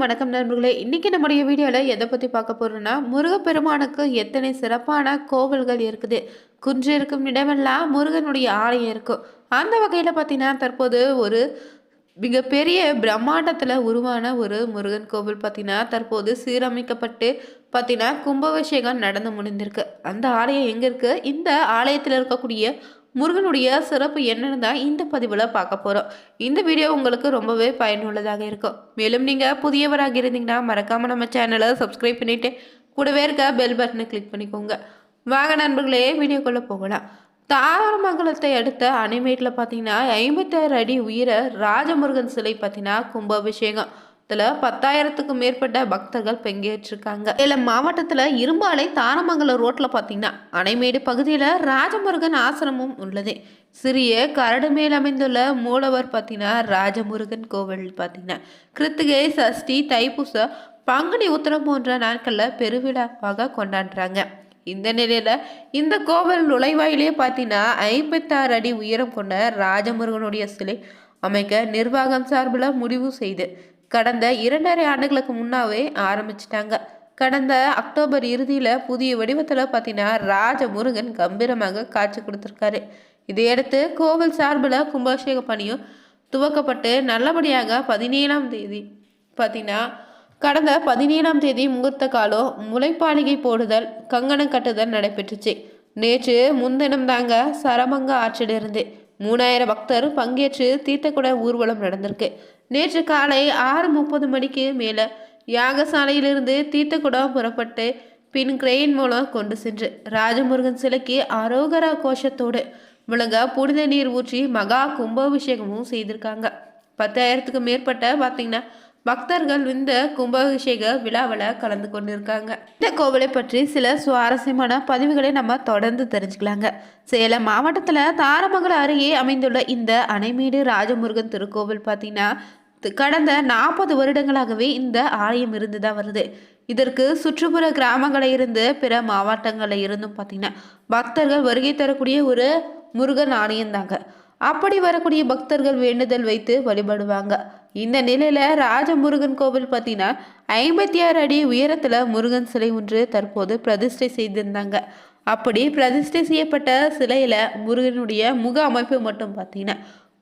அனைவருக்கும் வணக்கம் நண்பர்களே. இன்றைக்கி நம்முடைய வீடியோவில் எதை பற்றி பார்க்க போகிறோன்னா முருகப்பெருமானுக்கு எத்தனை சிறப்பான கோவில்கள் இருக்குது. குன்று இருக்கும் இடமெல்லாம் முருகனுடைய ஆலயம் இருக்கும் அந்த வகையில் பார்த்தீங்கன்னா தற்போது ஒரு மிகப்பெரிய பிரம்மாண்டத்தில் உருவான ஒரு முருகன் கோவில் பார்த்திங்கன்னா தற்போது சீரமைக்கப்பட்டு பார்த்திங்கன்னா கும்பாபிஷேகம் நடந்து முடிந்திருக்கு. அந்த ஆலயம் எங்கே இருக்குது இந்த ஆலயத்தில் இருக்கக்கூடிய முருகனுடைய சிறப்பு என்னன்னு தான் இந்த பதிவில் பார்க்க போகிறோம் இந்த வீடியோ உங்களுக்கு ரொம்பவே பயனுள்ளதாக இருக்கும். மேலும் நீங்கள் புதியவராக இருந்தீங்கன்னா மறக்காமல் நம்ம சேனலை சப்ஸ்கிரைப் பண்ணிவிட்டு கூடவே இருக்க பெல் பட்டனை கிளிக் பண்ணிக்கோங்க. வாங்க நண்பர்களே வீடியோக்குள்ளே போகலாம். தாரமங்கலத்தை அடுத்த அணைமேட்டில் பார்த்தீங்கன்னா ஐம்பத்தாறு அடி உயிரை ராஜமுருகன் சிலை பார்த்தீங்கன்னா கும்பாபிஷேகம். இதில் பத்தாயிரத்துக்கும் மேற்பட்ட பக்தர்கள் பங்கேற்றிருக்காங்க. இதில் மாவட்டத்தில் இரும்பாலை தாரமங்கலம் ரோட்டில் பார்த்தீங்கன்னா அணைமேடு பகுதியில் ராஜமுருகன் ஆசிரமம் உள்ளது. சிறிய கரடு மேல் அமைந்துள்ள மூலவர் பார்த்தீங்கன்னா ராஜமுருகன் கோவில் பார்த்தீங்கன்னா கிருத்திகை சஷ்டி தைப்பூச பங்குனி உத்திரம் போன்ற நாட்களில் பெருவிழாவாக கொண்டாடுறாங்க. இந்த நிலையில் இந்த கோவில் நுழைவாயிலே பார்த்தீங்கன்னா ஐம்பத்தாறு அடி உயரம் கொண்ட ராஜமுருகனுடைய சிலை அமைக்க நிர்வாகம் சார்பில் முடிவு செய்து கடந்த இரண்டரை ஆண்டுகளுக்கு முன்னாவே ஆரம்பிச்சிட்டாங்க. கடந்த அக்டோபர் இறுதியில் புதிய வடிவத்தில் பார்த்தீங்கன்னா ராஜமுருகன் கம்பீரமாக காட்சி கொடுத்துருக்காரு. இதையடுத்து கோவில் சார்பில் கும்பாபிஷேக பணியும் துவக்கப்பட்டு நல்லபடியாக பதினேழாம் தேதி பார்த்தீங்கன்னா கடந்த பதினேழாம் தேதி முகூர்த்த காலம் முளைப்பாளிகை போடுதல் கங்கணம் கட்டுதல் நடைபெற்றுச்சு. நேற்று முன்தினம் தாங்க சரமங்க ஆற்றிலிருந்து மூணாயிரம் பக்தர் பங்கேற்று தீர்த்தக்குட ஊர்வலம் நடந்திருக்கு. நேற்று காலை ஆறு முப்பது மணிக்கு மேலே யாகசாலையிலிருந்து தீர்த்தக்குடம் புறப்பட்டு பின் கிரெயின் மூலம் கொண்டு சென்று ராஜமுருகன் சிலைக்கு அரோகரா கோஷத்தோடு முழுங்க புனித நீர் ஊற்றி மகா கும்பாபிஷேகமும் செய்திருக்காங்க. பத்தாயிரத்துக்கும் மேற்பட்ட பார்த்தீங்கன்னா பக்தர்கள் இந்த கும்பாபிஷேக விழாவில் கலந்து கொண்டிருக்காங்க. இந்த கோவிலை பற்றி சில சுவாரஸ்யமான பதிவுகளை நம்ம தொடர்ந்து தெரிஞ்சுக்கலாங்க. சேலம் மாவட்டத்தில் தாரமங்கலம் அருகே அமைந்துள்ள இந்த அணைமேடு ராஜமுருகன் திருக்கோவில் பார்த்தீங்கன்னா கடந்த நாற்பது வருடங்களாகவே இந்த ஆலயம் இருந்து தான் வருது. இதற்கு சுற்றுப்புற கிராமங்களில் இருந்து பிற மாவட்டங்களில் இருந்தும் பார்த்தீங்கன்னா பக்தர்கள் வருகை தரக்கூடிய ஒரு முருகன் ஆலயம் தாங்க அப்படி வரக்கூடிய பக்தர்கள் வேண்டுதல் வைத்து வழிபடுவாங்க. இந்த நிலையில ராஜமுருகன் கோவில் பார்த்தீங்கன்னா ஐம்பத்தி ஆறு அடி உயரத்துல முருகன் சிலை ஒன்று தற்போது பிரதிஷ்டை செய்திருந்தாங்க. அப்படி பிரதிஷ்டை செய்யப்பட்ட சிலையில முருகனுடைய முக அமைப்பு மட்டும் பார்த்தீங்கன்னா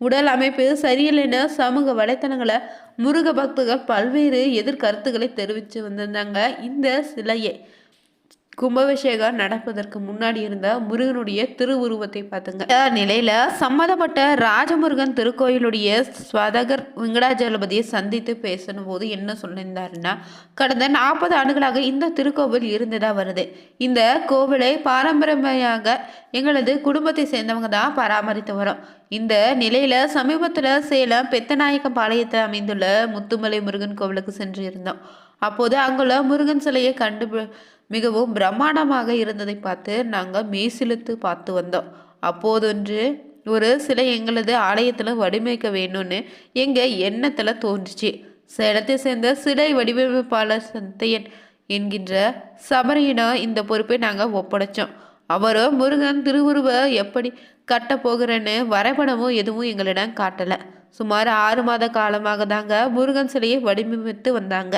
உடல் அமைப்பு சரியில்லைன்னு சமூக வலைத்தளங்களை முருக பக்தர்கள் பல்வேறு எதிர்கருத்துக்களை தெரிவித்து வந்திருந்தாங்க. இந்த சிலையை கும்பாபிஷேகம் நடப்பதற்கு முன்னாடி இருந்த முருகனுடைய திருவுருவத்தை பார்த்துங்க. நிலையில சம்மந்தப்பட்ட ராஜமுருகன் திருக்கோயிலுடைய ஸ்வதகர் வெங்கடாஜலபதியை சந்தித்து பேசணும் போது என்ன சொல்லியிருந்தாருன்னா கடந்த நாற்பது ஆண்டுகளாக இந்த திருக்கோவில் இருந்ததா வருது. இந்த கோவிலை பாரம்பரியமாக எங்களது குடும்பத்தை சேர்ந்தவங்க தான் பராமரித்து வரோம். இந்த நிலையில சமீபத்தில் சேலம் பெத்தநாயக்கம் பாளையத்தில் அமைந்துள்ள முத்துமலை முருகன் கோவிலுக்கு சென்று இருந்தோம். அப்போது அங்குள்ள முருகன் சிலையை கண்டு மிகவும் பிரம்மாண்டமாக இருந்ததை பார்த்து நாங்கள் மெய்சிலுத்து பார்த்து வந்தோம். அப்போதொன்று ஒரு சில எங்களது ஆலயத்தில் வடிவமைக்க வேணும்னு எங்கள் எண்ணத்தில் தோன்றுச்சு. சேலத்தை சேர்ந்த சிலை வடிவமைப்பாளர் சந்தையன் என்கின்ற சபரியிடம் இந்த பொறுப்பை நாங்கள் ஒப்படைச்சோம். அவரோ முருகன் திருவுருவ எப்படி கட்ட போகிறேன்னு வரைபடமும் எதுவும் எங்களிடம் காட்டலை. சுமார் ஆறு மாத காலமாக தாங்க முருகன் சிலையை வடிவமைத்து வந்தாங்க.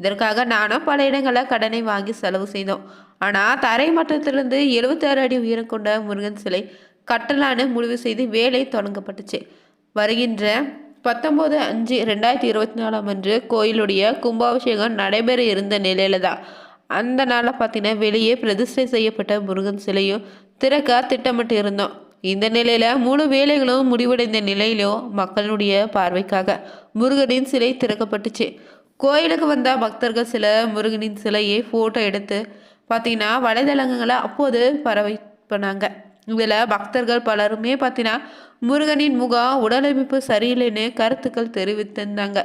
இதற்காக நானும் பல இடங்களில் கடனை வாங்கி செலவு செய்தோம். ஆனால் தரை மட்டத்திலிருந்து எழுபத்தாறு அடி உயரம் கொண்ட முருகன் சிலை கட்டலான்னு முடிவு செய்து வேலை தொடங்கப்பட்டுச்சு. வருகின்ற பத்தொம்போது அஞ்சு ரெண்டாயிரத்தி இருபத்தி நாலாம் அன்று கோயிலுடைய கும்பாபிஷேகம் நடைபெற இருந்த நிலையில தான். அந்த நாளில் பார்த்தீங்கன்னா வெளியே பிரதிஷ்டை செய்யப்பட்ட முருகன் சிலையும் திறக்க திட்டமிட்டு இருந்தோம். இந்த நிலையில முழு வேலைகளும் முடிவடைந்த நிலையிலும் மக்களுடைய பார்வைக்காக முருகனின் சிலை திறக்கப்பட்டுச்சு. கோயிலுக்கு வந்த பக்தர்கள் சில முருகனின் சிலையை ஃபோட்டோ எடுத்து பார்த்தீங்கன்னா வலைதளங்களை அப்போது பரவி பண்ணாங்க இதில் பக்தர்கள் பலருமே பார்த்தீங்கன்னா முருகனின் முகம் உடலமைப்பு சரியில்லைன்னு கருத்துக்கள் தெரிவித்திருந்தாங்க.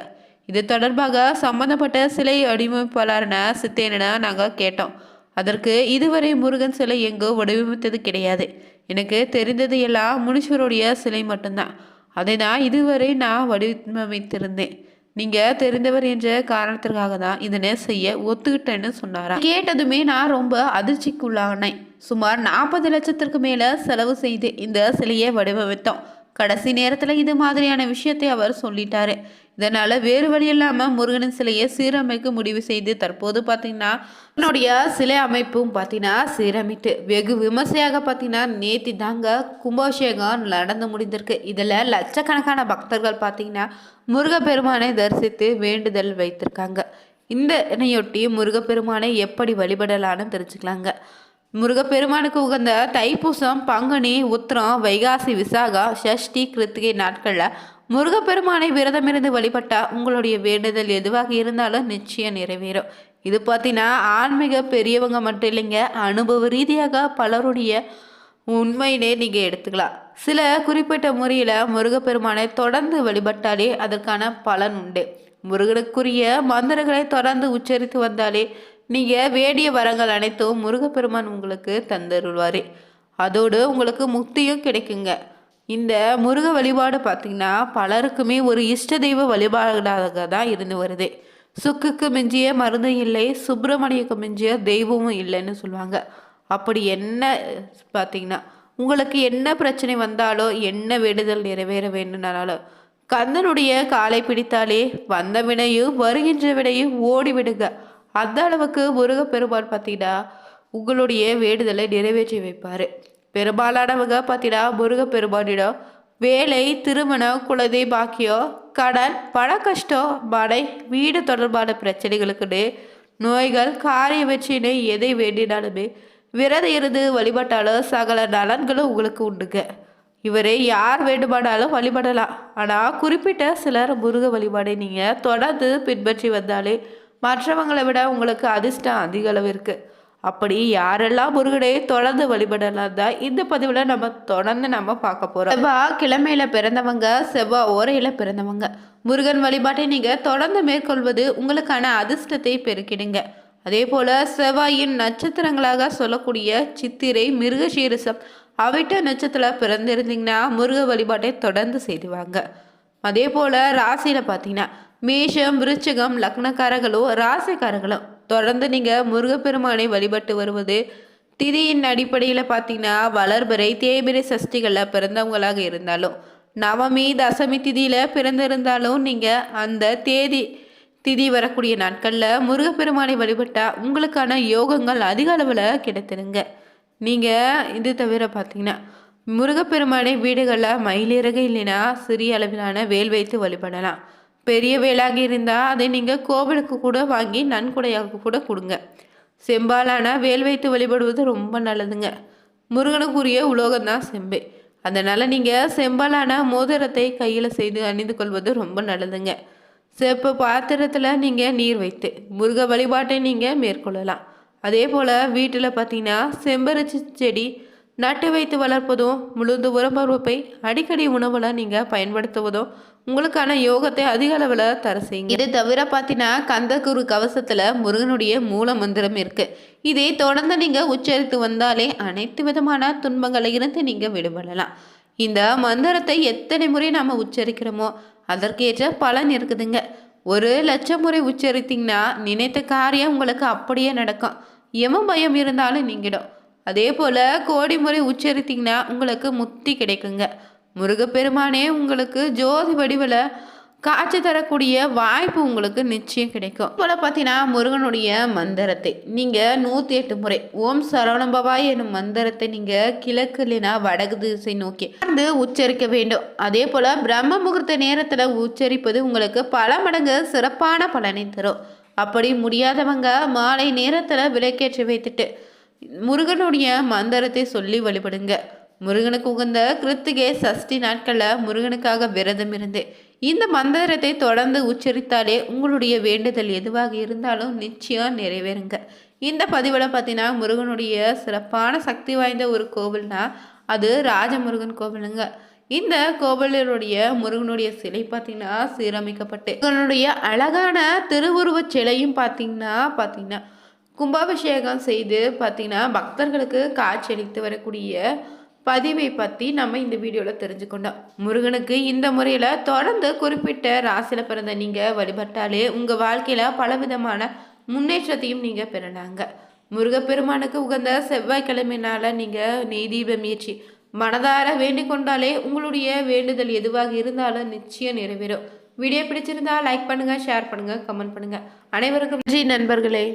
இது தொடர்பாக சம்பந்தப்பட்ட சிலை வடிவமைப்பாளரான சித்தேனனை நாங்கள் கேட்டோம். அதற்கு இதுவரை முருகன் சிலை எங்கோ வடிவமைத்தது கிடையாது. எனக்கு தெரிந்தது எல்லாம் முனீஸ்வருடைய சிலை மட்டும்தான். அதை தான் இதுவரை நான் வடிவமைத்திருந்தேன். நீங்கள் தெரிந்தவர் என்ற காரணத்திற்காக தான் இதனை செய்ய ஒத்துக்கிட்டேன்னு சொன்னாராம் கேட்டதுமே நான் ரொம்ப அதிர்ச்சிக்குள்ளானேன். சுமார் நாற்பது லட்சத்திற்கு மேலே செலவு செய்து இந்த சிலையை வடிவமைத்தோம். கடைசி நேரத்தில் இது மாதிரியான விஷயத்தை அவர் சொல்லிட்டாரு. இதனால் வேறு வழி இல்லாமல் முருகனின் சிலையை சீரமைக்க முடிவு செய்து தற்போது பார்த்தீங்கன்னா என்னுடைய சிலை அமைப்பும் பார்த்தீங்கன்னா சீரமைத்து வெகு விமர்சையாக பார்த்தீங்கன்னா நேத்தி தாங்க கும்பாபிஷேகம் நடந்து முடிந்திருக்கு. இதில் லட்சக்கணக்கான பக்தர்கள் பார்த்தீங்கன்னா முருகப்பெருமானை தரிசித்து வேண்டுதல் வைத்திருக்காங்க. இந்த இணையொட்டி முருகப்பெருமானை எப்படி வழிபடலான்னு தெரிஞ்சுக்கலாங்க. முருகப்பெருமானுக்கு உகந்த தைப்பூசம் பங்குனி உத்திரம் வைகாசி விசாகா ஷஷ்டி கிருத்திகை நாட்களில் முருகப்பெருமானை விரதமிருந்து வழிபட்டால் உங்களுடைய வேண்டுதல் எதுவாக இருந்தாலும் நிச்சயம் நிறைவேறும். இது பார்த்தீங்கன்னா ஆன்மீக பெரியவங்க மட்டும் இல்லைங்க அனுபவ ரீதியாக பலருடைய உண்மையினே நீங்கள் எடுத்துக்கலாம். சில குறிப்பிட்ட முறையில் முருகப்பெருமானை தொடர்ந்து வழிபட்டாலே அதற்கான பலன் உண்டு. முருகனுக்குரிய மந்திரங்களை தொடர்ந்து உச்சரித்து வந்தாலே நீங்கள் வேடிய வரங்கள் அனைத்தும் முருகப்பெருமான் உங்களுக்கு தந்தருள்வார். அதோடு உங்களுக்கு முக்தியும் கிடைக்குங்க. இந்த முருக வழிபாடு பார்த்திங்கன்னா பலருக்குமே ஒரு இஷ்ட தெய்வ வழிபாடாக தான் இருந்து வருது. சுக்குக்கு மிஞ்சிய மருந்து இல்லை சுப்பிரமணியக்கு மிஞ்சிய தெய்வமும் இல்லைன்னு சொல்லுவாங்க. அப்படி என்ன பார்த்தீங்கன்னா உங்களுக்கு என்ன பிரச்சனை வந்தாலோ என்ன வேண்டுதல் நிறைவேற வேண்டும்னாலோ கந்தனுடைய காலை பிடித்தாலே வந்த வினையும் வருகின்ற வினையும் ஓடிவிடுங்க. அந்த அளவுக்கு முருகப்பெருமான் பார்த்தீங்கன்னா உங்களுடைய வேண்டுதலை நிறைவேற்றி வைப்பார். பெரும்பாலானவங்க பார்த்தீங்கன்னா முருகப்பெருமானிடம் வேலை திருமணம் குழந்தை பாக்கியம் கடன் பண கஷ்டம் மனை வீடு தொடர்பான பிரச்சனைகளுக்குன்னு நோய்கள் காரிய வெற்றின்னு எதை வேண்டினாலுமே விரதம் இருந்து வழிபட்டாலும் சகல நலன்களும் உங்களுக்கு உண்டுங்க. இவரை யார் வேண்டுமானாலும் வழிபடலாம். ஆனால் குறிப்பிட்ட சிலர் முருக வழிபாடை நீங்கள் தொடர்ந்து பின்பற்றி வந்தாலே மற்றவங்களை விட உங்களுக்கு அதிர்ஷ்டம் அதிக அளவு இருக்குது அப்படி யாரெல்லாம் முருகனையே தொடர்ந்து வழிபடலாம் தான் இந்த பதிவில் நம்ம தொடர்ந்து நம்ம பார்க்க போகிறோம் செவ்வாய் கிழமையில் பிறந்தவங்க செவ்வாய் ஓரையில் பிறந்தவங்க. முருகன் வழிபாட்டை நீங்கள் தொடர்ந்து மேற்கொள்வது உங்களுக்கான அதிர்ஷ்டத்தை பெருக்கிடுங்க. அதே போல் செவ்வாயின் நட்சத்திரங்களாக சொல்லக்கூடிய சித்திரை மிருகசீரிசம் அவிட்ட நட்சத்திரம் பிறந்திருந்தீங்கன்னா முருக வழிபாட்டை தொடர்ந்து செய்துவாங்க அதே போல் ராசியில் பார்த்தீங்கன்னா மேஷம் விருச்சிகம் லக்னக்காரர்களும் ராசிக்காரர்களோ தொடர்ந்து நீங்கள் முருகப்பெருமானை வழிபட்டு வருவது திதியின் அடிப்படையில் பார்த்தீங்கன்னா வளர்பிறை தேய்பிரை சஷ்டிகளில் பிறந்தவங்களாக இருந்தாலும் நவமி தசமி திதியில் பிறந்திருந்தாலும் நீங்கள் அந்த தேதி திதி வரக்கூடிய நாட்களில் முருகப்பெருமானை வழிபட்டால் உங்களுக்கான யோகங்கள் அதிக அளவில் கிடைத்திருங்க. நீங்கள் இது தவிர பார்த்தீங்கன்னா முருகப்பெருமானை வீடுகளில் மயிலிறகு இல்லைன்னா சிறிய அளவிலான வேல் வைத்து வழிபடலாம். பெரிய வேலாக இருந்தால் அதை நீங்கள் கோவிலுக்கு கூட வாங்கி நன்கொடையாக கூட கொடுங்க. செம்பாலான வேல் வைத்து வழிபடுவது ரொம்ப நல்லதுங்க. முருகனுக்குரிய உலோகம்தான் செம்பே. அதனால் நீங்கள் செம்பாலான மோதிரத்தை கையில் செய்து அணிந்து கொள்வது ரொம்ப நல்லதுங்க. செப்பு பாத்திரத்தில் நீங்கள் நீர் வைத்து முருக வழிபாட்டை நீங்கள் மேற்கொள்ளலாம். அதே போல் வீட்டில் பார்த்தீங்கன்னா செம்பரிச்சி செடி நட்டு வைத்து வளர்ப்பதும் முழுந்து உரம்பருப்பை அடிக்கடி உணவில் நீங்கள் பயன்படுத்துவதும் உங்களுக்கான யோகத்தை அதிக அளவில் தர செய்யுங்க. இது தவிர பார்த்தீங்கன்னா கந்தகுரு கவசத்தில் முருகனுடைய மூல மந்திரம் இருக்குது இதை தொடர்ந்து நீங்கள் உச்சரித்து வந்தாலே அனைத்து விதமான துன்பங்களை இருந்து நீங்கள் விடுபடலாம். இந்த மந்திரத்தை எத்தனை முறை நாம் உச்சரிக்கிறோமோ அதற்கேற்ற பலன் இருக்குதுங்க. ஒரு லட்சம் முறை உச்சரித்தீங்கன்னா நினைத்த காரியம் உங்களுக்கு அப்படியே நடக்கும். எவன் பயம் இருந்தாலும் நீங்கிடும். அதே போல் கோடி முறை உச்சரித்தீங்கன்னா உங்களுக்கு முத்தி கிடைக்குங்க. முருகப்பெருமானே உங்களுக்கு ஜோதி வடிவில் காட்சி தரக்கூடிய வாய்ப்பு உங்களுக்கு நிச்சயம் கிடைக்கும். போல் பார்த்தீங்கன்னா முருகனுடைய மந்திரத்தை நீங்கள் நூற்றி எட்டு முறை ஓம் சரவணபவாய் என்னும் மந்திரத்தை நீங்கள் கிழக்கு இல்லைன்னா வடகு திசை நோக்கி வந்து உச்சரிக்க வேண்டும். அதே போல் பிரம்ம முகூர்த்த நேரத்தில் உச்சரிப்பது உங்களுக்கு பல மடங்கு சிறப்பான பலனை தரும். அப்படி முடியாதவங்க மாலை நேரத்தில் விளக்கேற்றி வைத்துட்டு முருகனுடைய மந்திரத்தை சொல்லி வழிபடுங்க. முருகனுக்கு உகந்த கிருத்திகை சஷ்டி நாட்களில் முருகனுக்காக விரதம் இருந்து. இந்த மந்திரத்தை தொடர்ந்து உச்சரித்தாலே உங்களுடைய வேண்டுதல் எதுவாக இருந்தாலும் நிச்சயம் நிறைவேறுங்க. இந்த பதிவில் பார்த்தீங்கன்னா முருகனுடைய சிறப்பான சக்தி வாய்ந்த ஒரு கோவில்னா அது ராஜமுருகன் கோவிலுங்க. இந்த கோவிலுடைய முருகனுடைய சிலை பார்த்தீங்கன்னா சீரமைக்கப்பட்டு முருகனுடைய அழகான திருவுருவச் சிலையும் பார்த்தீங்கன்னா பார்த்தீங்கன்னா கும்பாபிஷேகம் செய்து பார்த்திங்கன்னா பக்தர்களுக்கு காட்சியளித்து வரக்கூடிய பதிவை பற்றி நம்ம இந்த வீடியோவில் தெரிஞ்சுக்கொண்டோம். முருகனுக்கு இந்த முறையில் தொடர்ந்து குறிப்பிட்ட ராசியில் பிறந்த நீங்கள் வழிபட்டாலே உங்கள் வாழ்க்கையில் பலவிதமான முன்னேற்றத்தையும் நீங்கள் பெறலாங்க. முருகப்பெருமானுக்கு உகந்த செவ்வாய்க்கிழமையினால் நீங்கள் நெய் தீபம் ஏற்றி மனதார வேண்டிக் கொண்டாலே உங்களுடைய வேண்டுதல் எதுவாக இருந்தாலும் நிச்சயம் நிறைவேறும். வீடியோ பிடிச்சிருந்தா லைக் பண்ணுங்கள் ஷேர் பண்ணுங்கள் கமெண்ட் பண்ணுங்கள் அனைவருக்கும் நன்றி நண்பர்களே.